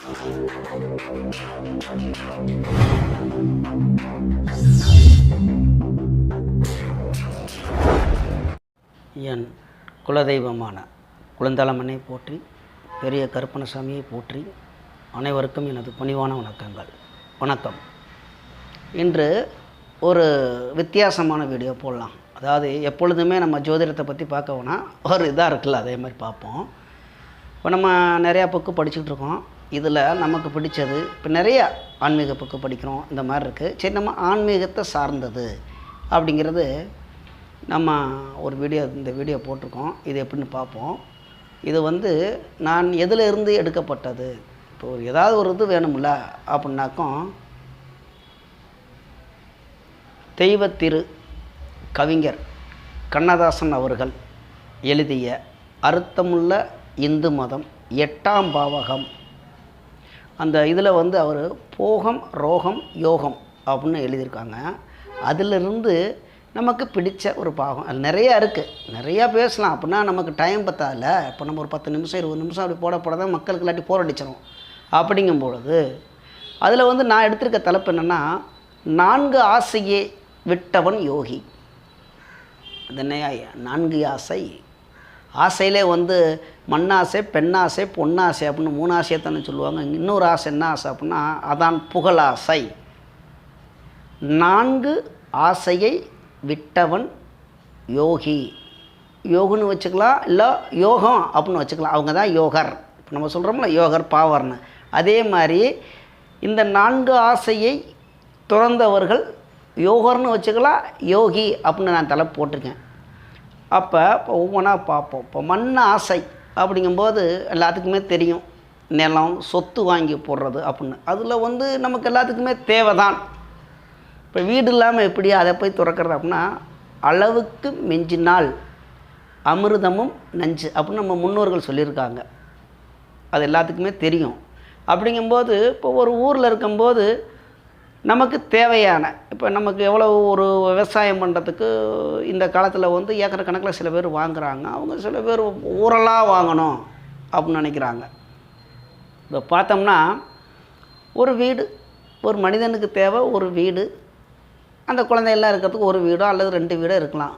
என் குலதெய்வமான குழந்தாளம்மனை போற்றி பெரிய கருப்பணசாமியை போற்றி அனைவருக்கும் எனது பணிவான வணக்கங்கள். வணக்கம். இன்று ஒரு வித்தியாசமான வீடியோ போடலாம். அதாவது எப்பொழுதுமே நம்ம ஜோதிடத்தை பற்றி பார்க்க வேணால் ஒரு இதாக இருக்குல்ல அதே மாதிரி பார்ப்போம். இப்போ நம்ம நிறையா புக்கு படிச்சுக்கிட்டு இருக்கோம். இதில் நமக்கு பிடிச்சது இப்போ நிறைய ஆன்மீக புக்கு படிக்கிறோம் இந்த மாதிரி இருக்குது சரி நம்ம ஆன்மீகத்தை சார்ந்தது அப்படிங்கிறது நம்ம ஒரு வீடியோ இந்த வீடியோ போட்டிருக்கோம். இது எப்படின்னு பார்ப்போம். இது வந்து நான் எதில் இருந்து எடுக்கப்பட்டது? இப்போ ஒரு ஏதாவது ஒரு இது வேணும்ல அப்படின்னாக்கும் தெய்வத்திரு கவிஞர் கண்ணதாசன் அவர்கள் எழுதிய அர்த்தமுள்ள இந்து மதம் எட்டாம் பாவகம் அந்த இதில் வந்து அவர் போகம் ரோகம் யோகம் அப்படின்னு எழுதியிருக்காங்க. அதிலிருந்து நமக்கு பிடிச்ச ஒரு பாகம். அது நிறையா இருக்குது நிறையா பேசலாம். அப்படின்னா நமக்கு டைம் பத்தால இப்போ நம்ம ஒரு பத்து நிமிஷம் இருபது நிமிஷம் அப்படி போட போட தான் மக்களுக்கு இல்லாட்டி போர் அடிச்சிடும் அப்படிங்கும் பொழுது அதில் வந்து நான் எடுத்திருக்க தலைப்பு என்னென்னா நான்கு ஆசையே விட்டவன் யோகி. அது என்னையா? நான்கு ஆசை ஆசையிலே வந்து மண்ணாசை பெண்ணாசை பொன்னாசை அப்படின்னு மூணு ஆசையை தானே சொல்லுவாங்க இன்னொரு ஆசை என்ன ஆசை அப்படின்னா அதான் புகழாசை. நான்கு ஆசையை விட்டவன் யோகி. யோகுன்னு வச்சுக்கலாம் இல்லை யோகம் அப்படின்னு வச்சுக்கலாம். அவங்க தான் யோகர். இப்போ நம்ம சொல்கிறோம்ல யோகர் பாவர்னு. அதே மாதிரி இந்த நான்கு ஆசையை துறந்தவர்கள் யோகர்னு வச்சுக்கலாம் யோகி அப்படின்னு நான் தலை போட்டிருக்கேன். அப்போ இப்போ ஒவ்வொன்றா பார்ப்போம். இப்போ மண் ஆசை அப்படிங்கும்போது எல்லாத்துக்குமே தெரியும். நிலம் சொத்து வாங்கி போடுறது அப்படின்னு. அதில் வந்து நமக்கு எல்லாத்துக்குமே தேவை தான் இப்போ வீடு இல்லாமல் எப்படி அதை போய் துறக்கிறது அப்படின்னா அளவுக்கு மிஞ்சினால் அமிர்தமும் நஞ்சு அப்படின்னு நம்ம முன்னோர்கள் சொல்லியிருக்காங்க. அது எல்லாத்துக்குமே தெரியும். அப்படிங்கும்போது இப்போ ஒரு ஊரில் இருக்கும்போது நமக்கு தேவையான இப்போ நமக்கு எவ்வளோ ஒரு விவசாயம் பண்ணுறதுக்கு இந்த காலத்தில் வந்து ஏக்கர் கணக்கில் சில பேர் வாங்குறாங்க. அவங்க சில பேர் ஊரெல்லாம் வாங்கணும் அப்படின்னு நினைக்கிறாங்க. இப்போ பார்த்தோம்னா ஒரு வீடு ஒரு மனிதனுக்கு தேவை ஒரு வீடு. அந்த குழந்தையெல்லாம் இருக்கிறதுக்கு ஒரு வீடோ அல்லது ரெண்டு வீடோ இருக்கலாம்.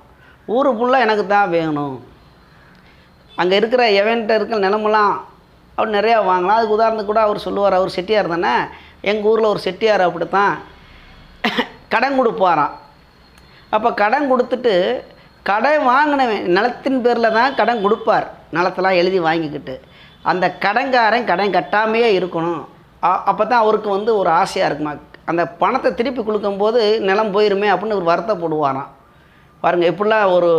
ஊர் ஃபுல்லாக எனக்கு தான் வேணும். அங்கே இருக்கிற எவன்ட்ட இருக்கிற நிலமெல்லாம் அவர் நிறையா வாங்கலாம். அதுக்கு உதாரணத்துக்கு கூட அவர் சொல்லுவார் அவர் செட்டியார் தானே? எங்கள் ஊரில் ஒரு செட்டியார் அப்படித்தான் கடன் கொடுப்பாராம். அப்போ கடன் கொடுத்துட்டு கடன் வாங்கினவன் நிலத்தின் பேரில் தான் கடன் கொடுப்பார். நிலத்தெல்லாம் எழுதி வாங்கிக்கிட்டு. அந்த கடன்காரன் கடன் கட்டாமையே இருக்கணும். அப்போ தான் அவருக்கு வந்து ஒரு ஆசையாக இருக்குமா? அந்த பணத்தை திருப்பி கொடுக்கும்போது நிலம் போயிருமே அப்படின்னு ஒரு வருத்தப்படுவாராம் பாருங்கள் இப்படிலாம் ஒரு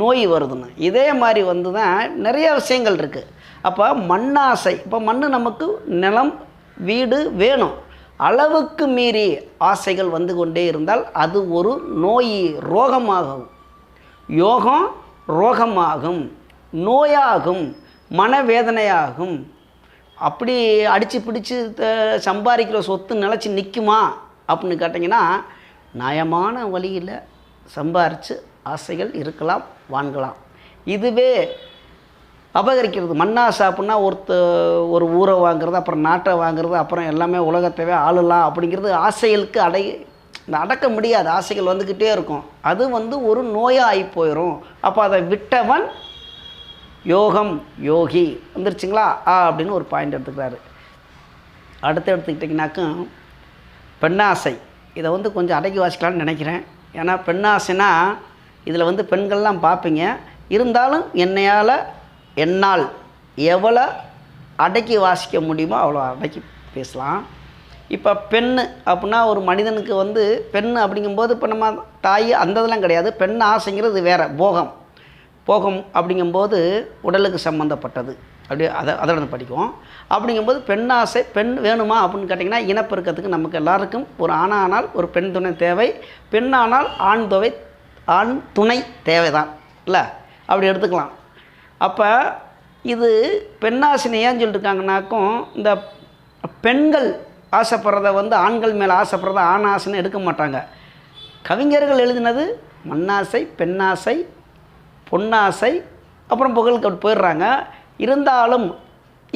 நோய் வருதுன்னு. இதே மாதிரி வந்து தான் நிறைய விஷயங்கள் இருக்குது அப்போ மண்ணாசை இப்போ மண் நமக்கு நிலம் வீடு வேணும். அளவுக்கு மீறி ஆசைகள் வந்து கொண்டே இருந்தால் அது ஒரு நோய் ரோகமாகும். யோகம் ரோகமாகும். நோயாகும். மனவேதனையாகும். அப்படி அடித்து பிடிச்சி த- சம்பாதிக்கிற சொத்து நிலச்சி நிற்குமா அப்படின்னு கேட்டிங்கன்னா நயமான வழியில் சம்பாரித்து ஆசைகள் இருக்கலாம் வாங்கலாம். இதுவே அபகரிக்கிறது. மண்ணாசை அப்படின்னா ஒருத்த ஒரு ஊரை வாங்குறது அப்புறம் நாட்டை வாங்குறது அப்புறம் எல்லாமே உலகத்தவே ஆளலாம் அப்படிங்கிறது ஆசைகளுக்கு அடை இந்த அடக்க முடியாது. ஆசைகள் வந்துக்கிட்டே இருக்கும். அது வந்து ஒரு நோயாக ஆகி போயிடும் அப்போ அதை விட்டவன் யோகம் யோகி வந்துருச்சுங்களா? ஆ அப்படின்னு ஒரு பாயிண்ட் எடுத்துக்கிறாரு. அடுத்து எடுத்துக்கிட்டிங்கனாக்கும் பெண்ணாசை. இதை வந்து கொஞ்சம் அடக்கி வாசிக்கலாம்னு நினைக்கிறேன். ஏன்னா பெண்ணாசைனா இதில் வந்து பெண்கள்லாம் பார்ப்பீங்க. இருந்தாலும் என்னையால் என்னால் எவ்வளோ அடக்கி வாசிக்க முடியுமோ அவ்வளோ அடக்கி பேசலாம். இப்போ பெண் அப்படின்னா ஒரு மனிதனுக்கு வந்து பெண் அப்படிங்கும்போது இப்போ நம்ம தாய் அந்த இதெல்லாம் கிடையாது. பெண் ஆசைங்கிறது வேறு போகம். போகம் அப்படிங்கும்போது உடலுக்கு சம்மந்தப்பட்டது அப்படி அதை அதோட படிக்கும் அப்படிங்கும்போது பெண் ஆசை பெண் வேணுமா அப்படின்னு கேட்டிங்கன்னா இனப்பெருக்கத்துக்கு நமக்கு எல்லாருக்கும் ஒரு ஆணானால் ஒரு பெண் துணை தேவை பெண்ணானால் ஆண் துவை ஆண் துணை தேவைதான். இல்லை? அப்படி எடுத்துக்கலாம். அப்போ இது பெண்ணாசினை ஏன் சொல்லியிருக்காங்கனாக்கும் இந்த பெண்கள் ஆசைப்படுறத வந்து ஆண்கள் மேலே ஆசைப்படுறத ஆண் ஆசைன்னு எடுக்க மாட்டாங்க. கவிஞர்கள் எழுதினது மண்ணாசை பெண்ணாசை பொன்னாசை அப்புறம் புகழுக்கு போயிடுறாங்க. இருந்தாலும்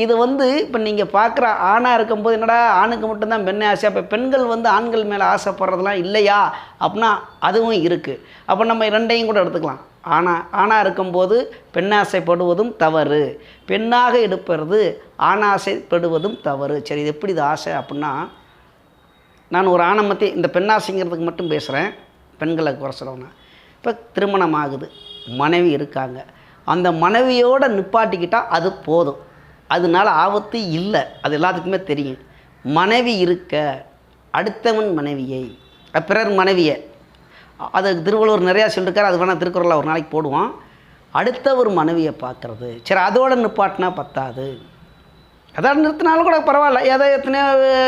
இது வந்து இப்போ நீங்கள் பார்க்குற ஆணாக இருக்கும்போது என்னடா ஆணுக்கு மட்டும்தான் பெண்ணை ஆசை அப்போ பெண்கள் வந்து ஆண்கள் மேலே ஆசைப்படுறதுலாம் இல்லையா? அப்படின்னா அதுவும் இருக்குது அப்போ நம்ம ரெண்டையும் கூட எடுத்துக்கலாம். ஆணா ஆணாக இருக்கும்போது பெண்ணாசைப்படுவதும் தவறு. பெண்ணாக எடுப்பது ஆணாசைப்படுவதும் தவறு. சரி இது எப்படி இது ஆசை அப்படின்னா நான் ஒரு ஆணை மத்தி இந்த பெண்ணாசைங்கிறதுக்கு மட்டும் பேசுகிறேன் பெண்களை குறை சொல்லணும்னா. இப்போ திருமணம் ஆகுது. மனைவி இருக்காங்க. அந்த மனைவியோடு நிப்பாட்டிக்கிட்டால் அது போதும். அதனால ஆபத்து இல்லை. அது எல்லாத்துக்குமே தெரியும். மனைவி இருக்க அடுத்தவன் மனைவியை பிறர் மனைவியை. அது திருவள்ளுவர் நிறையா சொல்லியிருக்காரு அது வேணால் திருக்குறளில் ஒரு நாளைக்கு போடுவோம். அடுத்த ஒரு மனைவியை பார்க்குறது. சரி அதோட நிப்பாட்டினா பத்தாது. அதான் நிறுத்தினாலும் கூட பரவாயில்ல. ஏதோ எத்தனையோ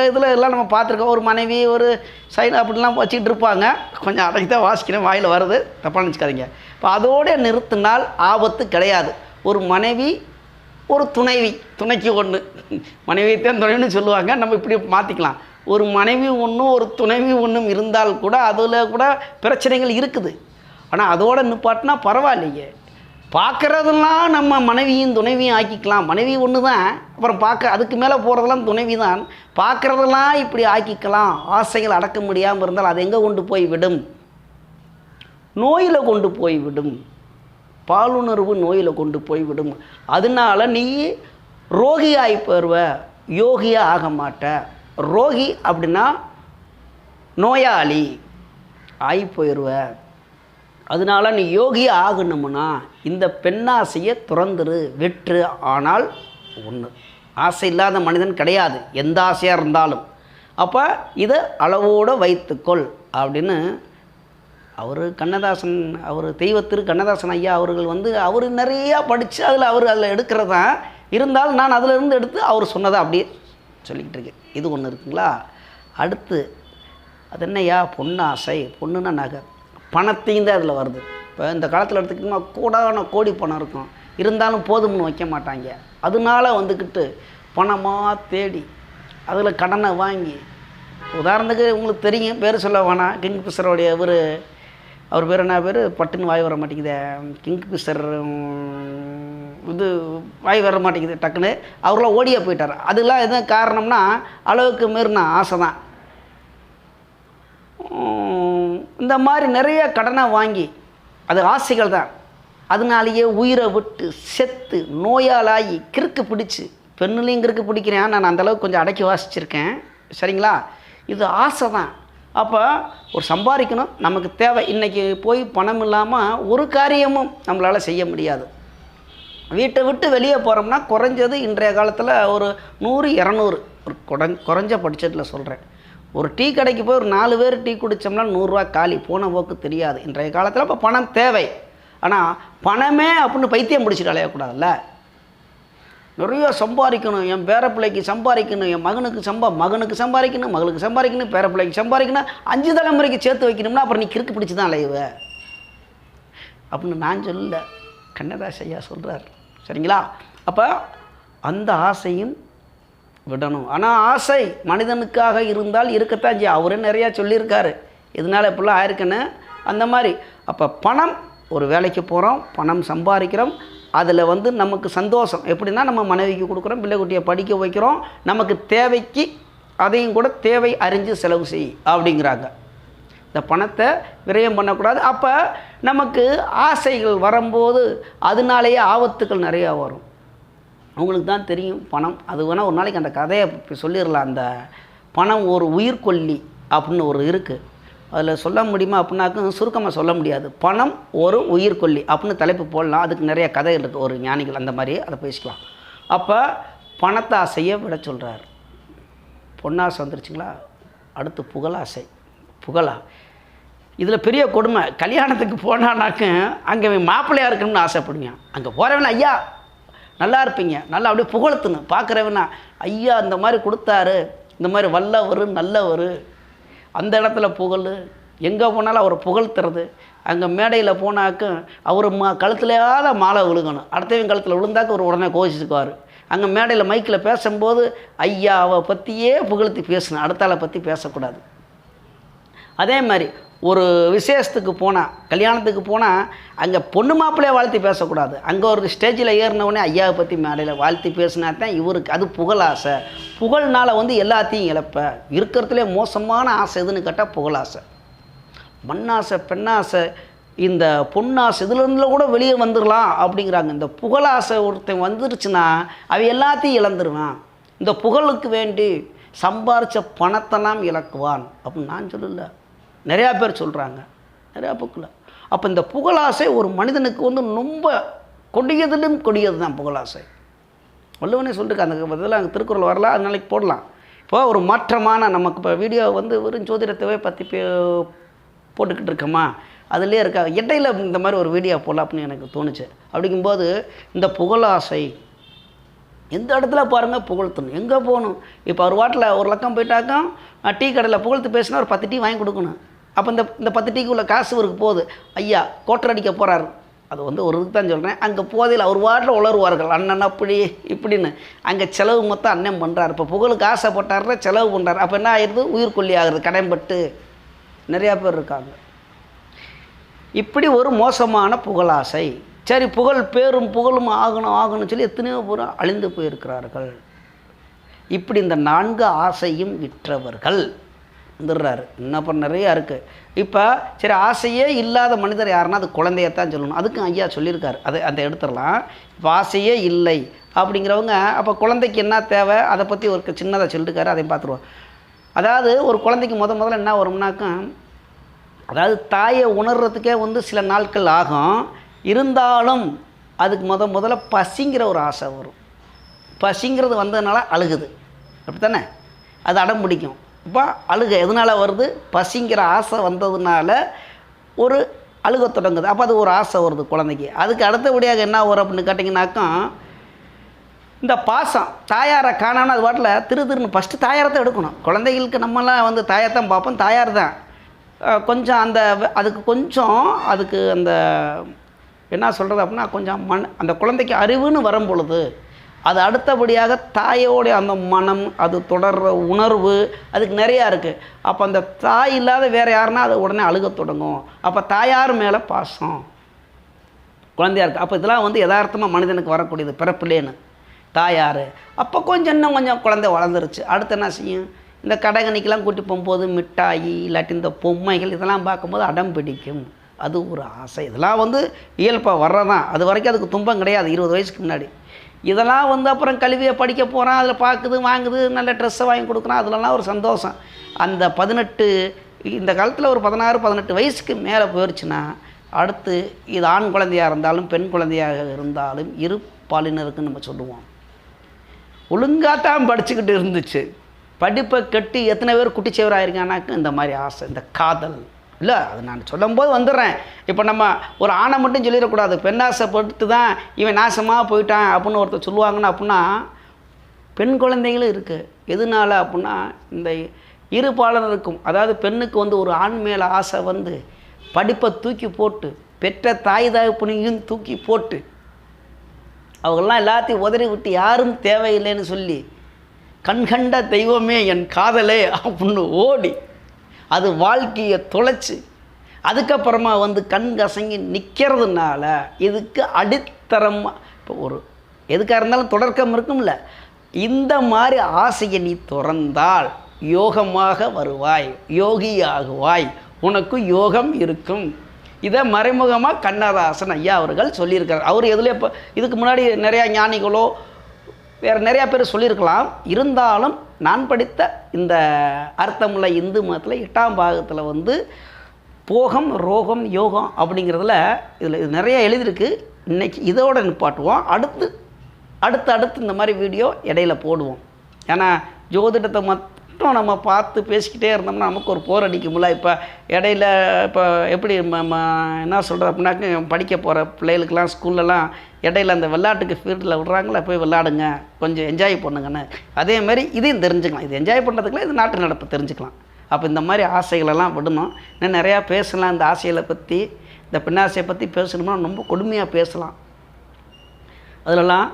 இதில் எல்லாம் நம்ம பார்த்துருக்கோம். ஒரு மனைவி ஒரு சைடு அப்படிலாம் வச்சுக்கிட்டு இருப்பாங்க. கொஞ்சம் அடக்கி தான் வாசிக்கிறேன் வாயில் வருது. தப்பாக நினச்சிக்காதீங்க. இப்போ அதோட நிறுத்தினால் ஆபத்து கிடையாது. ஒரு மனைவி ஒரு துணைவி துணைக்கு ஒன்று மனைவியைத்தான் துணைன்னு சொல்லுவாங்க. நம்ம இப்படி மாற்றிக்கலாம் ஒரு மனைவி ஒன்றும் ஒரு துணைவி ஒன்றும் இருந்தால் கூட அதில் கூட பிரச்சனைகள் இருக்குது. ஆனால் அதோட நிப்பாட்டினா பரவாயில்லையே. பார்க்குறதெல்லாம் நம்ம மனைவியும் துணைவியும் ஆக்கிக்கலாம். மனைவி ஒன்று தான் அப்புறம் பார்க்க அதுக்கு மேலே போகிறதெல்லாம் துணைவி தான் பார்க்குறதெல்லாம் இப்படி ஆக்கிக்கலாம். ஆசைகள் அடக்க முடியாமல் இருந்தால் அது எங்கே கொண்டு போய் விடும்? நோயில் கொண்டு போய் விடும். பாலுணர்வு நோயில் கொண்டு போய் விடும் அதனால நீ ரோகியாகி போயிடுவ யோகியாக ஆக மாட்ட. ரோகி அப்படின்னா நோயாளி ஆகி போயிடுவ அதனால நீ யோகி ஆகணும்னா இந்த பெண்ணாசையை துறந்துரு வெற்று ஆனால் ஒன்று ஆசை இல்லாத மனிதன் கிடையாது. எந்த ஆசையாக இருந்தாலும். அப்போ இதை அளவோடு வைத்துக்கொள் அப்படின்னு அவர் கண்ணதாசன் அவர் தெய்வத்திரு கண்ணதாசன் ஐயா அவர்கள் வந்து அவர் நிறையா படித்து அதில் அவர் அதில் எடுக்கிறது தான் இருந்தாலும் நான் அதில் இருந்து எடுத்து அவர் சொன்னதை அப்படியே சொல்லிக்கிட்டு இருக்கேன். இது ஒன்று இருக்குங்களா? அடுத்து அது என்னையா பொண்ணு ஆசை பொண்ணுன்னா நகை. பணத்தையும் தான் அதில் வருது. இப்போ இந்த காலத்தில் எடுத்துக்கிட்டோம்னா கூடான கோடி பணம் இருக்கும். இருந்தாலும் போதும்னு வைக்க மாட்டாங்க. அதனால வந்துக்கிட்டு பணமாக தேடி அதில் கடனை வாங்கி உதாரணத்துக்கு உங்களுக்கு தெரியும் பேர் சொல்ல வேணாம். கிங் பிசரோடைய ஒரு அவர் பேர் என்ன பேர்? பட்டுன்னு வாய் வர மாட்டேங்குது. கிங் இது வாய் வர மாட்டேங்குது டக்குன்னு. அவரெல்லாம் ஓடியே போயிட்டார். அதெல்லாம் எதுவும் காரணம்னா அளவுக்கு மீறின ஆசை தான். இந்த மாதிரி நிறைய கடனை வாங்கி அது ஆசைகள் தான். அதனாலேயே உயிரை விட்டு செத்து நோயாளாகி கிறுக்கு பிடிச்சி பெண்ணுலேயும் கிறுக்கு பிடிக்கிறேன். நான் அந்தளவுக்கு கொஞ்சம் அடக்கி வாசிச்சிருக்கேன். சரிங்களா? இது ஆசை தான். அப்போ ஒரு சம்பாதிக்கணும். நமக்கு தேவை. இன்றைக்கி போய் பணம் இல்லாமல் ஒரு காரியமும் நம்மளால் செய்ய முடியாது. வீட்டை விட்டு வெளியே போகிறோம்னா குறைஞ்சது இன்றைய காலத்தில் ஒரு நூறு இரநூறு. ஒரு குறைஞ்ச குறைஞ்ச பட்ஜெட்டில் சொல்கிறேன் ஒரு டீ கடைக்கு போய் ஒரு நாலு பேர் டீ குடித்தோம்னா நூறுரூவா காலி. போன போக்கு தெரியாது. இன்றைய காலத்தில் இப்போ பணம் தேவை. ஆனால் பணமே அப்படின்னு பைத்தியம் பிடிச்சிட்டு அலையக்கூடாதுல்ல? நிறைய சம்பாதிக்கணும். என் பேர பிள்ளைக்கு சம்பாதிக்கணும். என் மகனுக்கு சம்பா மகனுக்கு சம்பாதிக்கணும் மகளுக்கு சம்பாதிக்கணும் பேர பிள்ளைக்கு சம்பாதிக்கணும். அஞ்சு தலைமுறைக்கு சேர்த்து வைக்கணும்னா அப்புறம் நீ கிறுக்கு பிடிச்சி தான் அலைவ அப்படின்னு நான் சொல்லல. கண்ணதாஸ் ஐயா சொல்கிறார் சரிங்களா? அப்போ அந்த ஆசையும் விடணும். ஆனால் ஆசை மனிதனுக்காக இருந்தால் இருக்கத்தான் செய்யும். அவரே நிறையா சொல்லியிருக்காரு. இதனால் இப்படிலாம் ஆயிருக்குன்னு? அந்த மாதிரி. அப்போ பணம் ஒரு வேலைக்கு போகிறோம் பணம் சம்பாதிக்கிறோம். அதில் வந்து நமக்கு சந்தோஷம். எப்படின்னா நம்ம மனைவிக்கு கொடுக்குறோம் பிள்ளைக்குட்டியை படிக்க வைக்கிறோம். நமக்கு தேவைக்கு அதையும் கூட தேவை அறிஞ்சு செலவு செய் அப்படிங்கிறாங்க. இந்த பணத்தை விரயம் பண்ணக்கூடாது. அப்போ நமக்கு ஆசைகள் வரும்போது அதனாலேயே ஆபத்துக்கள் நிறையா வரும். அவங்களுக்கு தான் தெரியும் பணம். அது வேணால் ஒரு நாளைக்கு அந்த கதையை சொல்லிடலாம். அந்த பணம் ஒரு உயிர்கொல்லி அப்படின்னு ஒரு இருக்குது அதில் சொல்ல முடியுமா அப்படின்னாக்கும் சுருக்கமாக சொல்ல முடியாது. பணம் ஒரு உயிர்கொல்லி அப்படின்னு தலைப்பு போடலாம். அதுக்கு நிறைய கதைகள் இருக்குது ஒரு ஞானிகள் அந்த மாதிரி அதை பேசிக்கலாம். அப்போ பணத்தை ஆசையை விட சொல்கிறார் பொன்னாசை வந்துருச்சுங்களா? அடுத்து புகழாசை. புகழா. இதில் பெரிய கொடுமை. கல்யாணத்துக்கு போனானாக்க அங்கே மாப்பிள்ளையாக இருக்கணும்னு ஆசைப்படுங்க அங்கே போகிறவன ஐயா நல்லா இருப்பீங்க. நல்லா அப்படியே புகழ்த்துணும் பார்க்குறவனா ஐயா இந்த மாதிரி கொடுத்தாரு. இந்த மாதிரி வல்லவர் நல்லவர். அந்த இடத்துல புகழ். எங்கே போனாலும் அவரை புகழ்த்துறது அங்கே மேடையில் போனாக்க அவர் மா கழுத்துலையாத மாலை விழுகணும். அடுத்தவன் கழுத்தில் விழுந்தாக்க ஒரு உடனே கோஷிச்சுக்குவார். அங்கே மேடையில் மைக்கில் பேசும்போது ஐயாவை பற்றியே புகழ்த்தி பேசணும் அடுத்தாளை பற்றி பேசக்கூடாது. அதே மாதிரி ஒரு விசேஷத்துக்கு போனால் கல்யாணத்துக்கு போனால் அங்கே பொண்ணு மாப்பிள்ளையை வாழ்த்தி பேசக்கூடாது. அங்கே ஒரு ஸ்டேஜில் ஏறினவுடனே ஐயாவை பற்றி மேடையில் வாழ்த்தி பேசினா தான் இவருக்கு அது புகழாசை. புகழ்னால் வந்து எல்லாத்தையும் இழப்ப. இருக்கிறதுலே மோசமான ஆசை எதுன்னு கேட்டால் புகழாசை. மண்ணாசை பெண்ணாசை இந்த பொண்ணாசை இதுலேருந்து கூட வெளியே வந்துடலாம் அப்படிங்கிறாங்க. இந்த புகழாசை ஒருத்தன் வந்துருச்சுன்னா அவ எல்லாத்தையும் இழந்துருவான். இந்த புகழுக்கு வேண்டி சம்பாரித்த பணத்தெல்லாம் இழக்குவான் அப்படின்னு நான் சொல்லலை. நிறையா பேர் சொல்கிறாங்க நிறையா புக்கில் அப்போ இந்த புகழாசை ஒரு மனிதனுக்கு வந்து ரொம்ப கொடியதிலும் கொடியது தான் புகழாசை. வள்ளுவனே சொல்லிருக்கு அந்த இதில் அங்கே திருக்குறள் வரல அது நாளைக்கு போடலாம். இப்போ ஒரு மாற்றமான நமக்கு இப்போ வீடியோ வந்து வெறும் ஜோதிடத்தவே பற்றி பே போட்டுக்கிட்டு இருக்கோமா? அதுலேயே இருக்கா இடையில இந்த மாதிரி ஒரு வீடியோ போடலாம் அப்படின்னு எனக்கு தோணுச்சு. அப்படிங்கும்போது இந்த புகழாசை எந்த இடத்துல பாருங்கள் புகழ்த்தணும். எங்கே போகணும்? இப்போ ஒரு வாட்டில் ஒரு லக்கம் போயிட்டாக்கா டீ கடையில் புகழ்த்து பேசினா ஒரு பத்து டீ வாங்கி கொடுக்கணும். அப்போ இந்த இந்த பத்து டீக்கு உள்ள காசு இவருக்கு போகுது. ஐயா கோட்டர் அடிக்க போகிறாரு அது வந்து ஒரு இதுக்கு தான் சொல்கிறேன் அங்கே போதையில் அவர் வாட்டில் உளருவார்கள் அண்ணன் அப்படி இப்படின்னு. அங்கே செலவு மொத்தம் அண்ணன் பண்ணுறாரு இப்போ புகழுக்கு ஆசைப்பட்டாருன்னா செலவு பண்ணுறாரு அப்போ என்ன ஆயிடுது உயிர்கொல்லி ஆகுறது கடன்பட்டு நிறையா பேர் இருக்காங்க. இப்படி ஒரு மோசமான புகழாசை சரி புகழ் பேரும் புகழும் ஆகணும் ஆகணும்னு சொல்லி எத்தனையோ பேர் அழிந்து போயிருக்கிறார்கள். இப்படி இந்த நான்கு ஆசையும் விற்றவர்கள். வந்துடுறாரு. என்ன பண்ண நிறையா இருக்குது இப்போ சரி ஆசையே இல்லாத மனிதர் யாருன்னா அது குழந்தையத்தான் சொல்லணும். அதுக்கும் ஐயா சொல்லியிருக்காரு. அதை அதை எடுத்துடலாம். இப்போ ஆசையே இல்லை அப்படிங்கிறவங்க அப்போ குழந்தைக்கு என்ன தேவை? அதை பற்றி ஒரு சின்னதாக சொல்லியிருக்காரு அதையும் பார்த்துருவோம். அதாவது ஒரு குழந்தைக்கு முத முதல்ல என்ன வரும்னாக்கா அதாவது தாயை உணர்றதுக்கே வந்து சில நாட்கள் ஆகும். இருந்தாலும் அதுக்கு முத முதல்ல பசிங்கிற ஒரு ஆசை வரும். பசிங்கிறது வந்ததுனால அழுகுது. அப்படித்தானே? அது அடம் பிடிக்கும். இப்போ அழுக. எதனால் வருது? பசிங்கிற ஆசை வந்ததுனால ஒரு அழுக தொடங்குது. அப்போ அது ஒரு ஆசை வருது குழந்தைக்கு. அதுக்கு அடுத்தபடியாக என்ன வரும் அப்படின்னு கேட்டிங்கனாக்கா இந்த பாசம் தாயாரை காணாமல் அது வாட்டில் திரு திருன்னு ஃபஸ்ட்டு தாயாரத்தை எடுக்கணும். குழந்தைகளுக்கு நம்மலாம் வந்து தாயார் தான் பார்ப்போம். தாயார் தான் கொஞ்சம் அந்த அதுக்கு கொஞ்சம் அதுக்கு அந்த என்ன சொல்கிறது அப்படின்னா கொஞ்சம் மண் அந்த குழந்தைக்கு அறிவுன்னு வரும் பொழுது அது அடுத்தபடியாக தாயோடைய அந்த மனம் அது தொடர்ற உணர்வு அதுக்கு நிறையா இருக்குது அப்போ அந்த தாய் இல்லாத வேறு யாருன்னா அது உடனே அழுக தொடங்கும். அப்போ தாயார் மேலே பாசம். குழந்தையா இருக்குது அப்போ இதெல்லாம் வந்து யதார்த்தமாக மனிதனுக்கு வரக்கூடியது பிறப்புலேன்னு. தாயார். அப்போ கொஞ்சம் இன்னும் கொஞ்சம் குழந்தை வளர்ந்துருச்சு. அடுத்து என்ன செய்யும்? இந்த கடைகணிக்கெலாம் கூட்டி போகும்போது மிட்டாயி இல்லாட்டி இந்த பொம்மைகள் இதெல்லாம் பார்க்கும்போது அடம் பிடிக்கும். அது ஒரு ஆசை. இதெல்லாம் வந்து இயல்பாக வர்றதான் அது வரைக்கும் அதுக்கு துன்பம் கிடையாது. இருபது வயசுக்கு முன்னாடி. இதெல்லாம் வந்து அப்புறம் கல்வியை படிக்க போகிறான் அதில் பார்க்குது வாங்குது நல்ல ட்ரெஸ்ஸை வாங்கி கொடுக்குறான் அதிலலாம் ஒரு சந்தோஷம். அந்த பதினெட்டு இந்த காலத்தில் ஒரு பதினாறு பதினெட்டு வயசுக்கு மேலே போயிடுச்சுன்னா அடுத்து இது ஆண் குழந்தையாக இருந்தாலும் பெண் குழந்தையாக இருந்தாலும் இரு பாலினருக்குன்னு நம்ம சொல்லுவோம். ஒழுங்காத்தான் படிச்சுக்கிட்டு இருந்துச்சு. படிப்பை கட்டி எத்தனை பேர் குட்டிச்சவராயிருக்கானாக்கு இந்த மாதிரி ஆசை இந்த காதல். இல்லை அது நான் சொல்லும்போது வந்துடுறேன். இப்போ நம்ம ஒரு ஆணை மட்டும் சொல்லிடக்கூடாது. பெண்ணாசைப்பட்டு தான் இவன் நாசமாக போயிட்டான் அப்படின்னு ஒருத்தர் சொல்லுவாங்கன்னா அப்படின்னா பெண் குழந்தைகளும் இருக்குது எதனால அப்படின்னா இந்த இரு பாலனருக்கும் அதாவது பெண்ணுக்கு வந்து ஒரு ஆண் மேலே ஆசை வந்து படிப்பை தூக்கி போட்டு பெற்ற தாய் தகப்பனையும் தூக்கி போட்டு அவங்களாம் எல்லாத்தையும் உதறி விட்டு யாரும் தேவையில்லைன்னு சொல்லி கண்கண்ட தெய்வமே என் காதலே அப்படின்னு ஓடி அது வாழ்க்கையை தொலைச்சி. அதுக்கப்புறமா வந்து கண் கசங்கி நிற்கிறதுனால இதுக்கு அடித்தரமாக இப்போ ஒரு எதுக்காக இருந்தாலும் தொடர்க்கம் இருக்கும்ல. இந்த மாதிரி ஆசையை நீ துறந்தால் யோகமாக வருவாய் யோகியாகுவாய். உனக்கு யோகம் இருக்கும். இதை மறைமுகமாக கண்ணதாசன் ஐயா அவர்கள் சொல்லியிருக்கார் அவர் எதில் இப்போ இதுக்கு முன்னாடி நிறையா ஞானிகளோ வேறு நிறையா பேர் சொல்லியிருக்கலாம். இருந்தாலும் நான் படித்த இந்த அர்த்தமுள்ள இந்து மதத்தில் எட்டாம் பாகத்தில் வந்து போகம் ரோகம் யோகம் அப்படிங்கிறதுல இதில் இது நிறைய எழுதியிருக்கு. இன்னைக்கு இதோட நிப்பாட்டுவோம். அடுத்து அடுத்து அடுத்து இந்த மாதிரி வீடியோ இடையில போடுவோம். ஏன்னா ஜோதிடத்தை மத் மட்டும் நம்ம பார்த்து பேசிக்கிட்டே இருந்தோம்னா நமக்கு ஒரு போர் அடிக்கும்ல. இப்போ இடையில இப்போ எப்படி என்ன சொல்கிறது அப்படின்னாக்க படிக்க போகிற பிள்ளைகளுக்கெல்லாம் ஸ்கூல்லலாம் இடையில அந்த விளையாட்டுக்கு ஃபீல்டில் விட்றாங்களா போய் விளையாடுங்க. கொஞ்சம் என்ஜாய் பண்ணுங்கன்னு. அதே மாதிரி இதையும் தெரிஞ்சுக்கலாம். இது என்ஜாய் பண்ணுறதுக்குலாம் இது நாட்டு நடப்பு தெரிஞ்சுக்கலாம். அப்போ இந்த மாதிரி ஆசைகளெல்லாம் விடணும். இன்னும் நிறையா பேசலாம். இந்த ஆசைகளை பற்றி இந்த பின்னாசையை பற்றி பேசணும்னா ரொம்ப கொடுமையாக பேசலாம். அதிலலாம்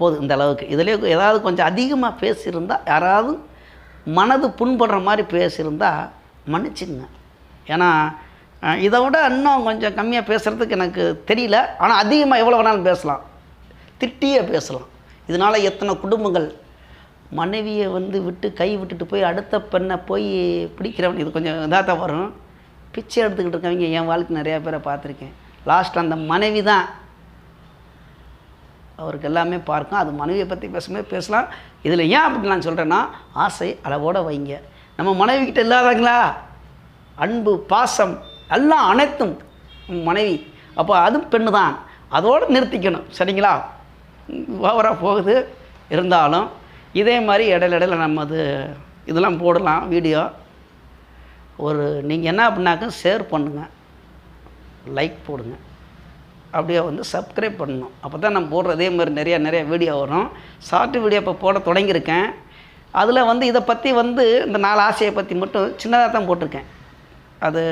போதும் இந்த அளவுக்கு. இதிலே ஏதாவது கொஞ்சம் அதிகமாக பேசியிருந்தால் யாராவது மனது புண்படுற மாதிரி பேசியிருந்தா மன்னிச்சுங்க ஏன்னா இதை விட இன்னும் கொஞ்சம் கம்மியாக பேசுகிறதுக்கு எனக்கு தெரியல. ஆனால் அதிகமாக எவ்வளோ வேணாலும் பேசலாம். திட்டியே பேசலாம். இதனால் எத்தனை குடும்பங்கள் மனைவியை வந்து விட்டு கை விட்டுட்டு போய் அடுத்த பெண்ணை போய் பிடிக்கிறவன் இது கொஞ்சம் இதாக தான் வரும். பிச்சை எடுத்துக்கிட்டு இருக்கவங்க என் வாழ்க்கை நிறையா பேரை பார்த்துருக்கேன். லாஸ்ட் அந்த மனைவி தான் அவருக்கு எல்லாமே பார்க்கும். அது மனைவியை பற்றி பேசும்போது பேசலாம். இதில் ஏன் அப்படி நான் சொல்கிறேன்னா ஆசை அளவோட வைங்க. நம்ம மனைவி கிட்ட இல்லாதங்களா அன்பு பாசம் எல்லாம் அனைத்தும் மனைவி. அப்போ அதுவும் பெண்ணு தான் அதோடு நிறுத்திக்கணும். சரிங்களா? ஓவராக போகுது. இருந்தாலும் இதே மாதிரி இடையில இடையில நம்ம அது இதெல்லாம் போடலாம் வீடியோ. ஒரு நீங்கள் என்ன பண்ணாக்க ஷேர் பண்ணுங்கள் லைக் போடுங்க. அப்படியே வந்து சப்ஸ்கிரைப் பண்ணணும். அப்போ தான் நம்ம போடுற அதே மாதிரி நிறையா நிறைய வீடியோ வரும். ஷார்ட் வீடியோ இப்போ போட தொடங்கியிருக்கேன். அதில் வந்து இதை பற்றி வந்து இந்த நாலு ஆசையை பற்றி மட்டும் சின்னதாக தான் போட்டிருக்கேன். அது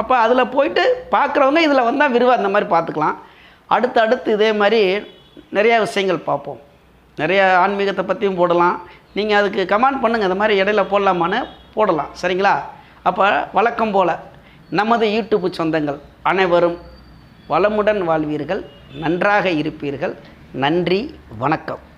அப்போ அதில் போயிட்டு பார்க்குறவங்க இதில் வந்தால் விரிவாக இந்த மாதிரி பார்த்துக்கலாம். அடுத்து அடுத்து இதே மாதிரி நிறையா விஷயங்கள் பார்ப்போம். நிறைய ஆன்மீகத்தை பற்றியும் போடலாம். நீங்கள் அதுக்கு கமெண்ட் பண்ணுங்கள் இந்த மாதிரி இடையில போடலாமான்னு போடலாம். சரிங்களா? அப்போ வழக்கம் போல் நமது யூடியூப் சொந்தங்கள் அனைவரும் வளமுடன் வாழ்வீர்கள் நன்றாக இருப்பீர்கள். நன்றி வணக்கம்.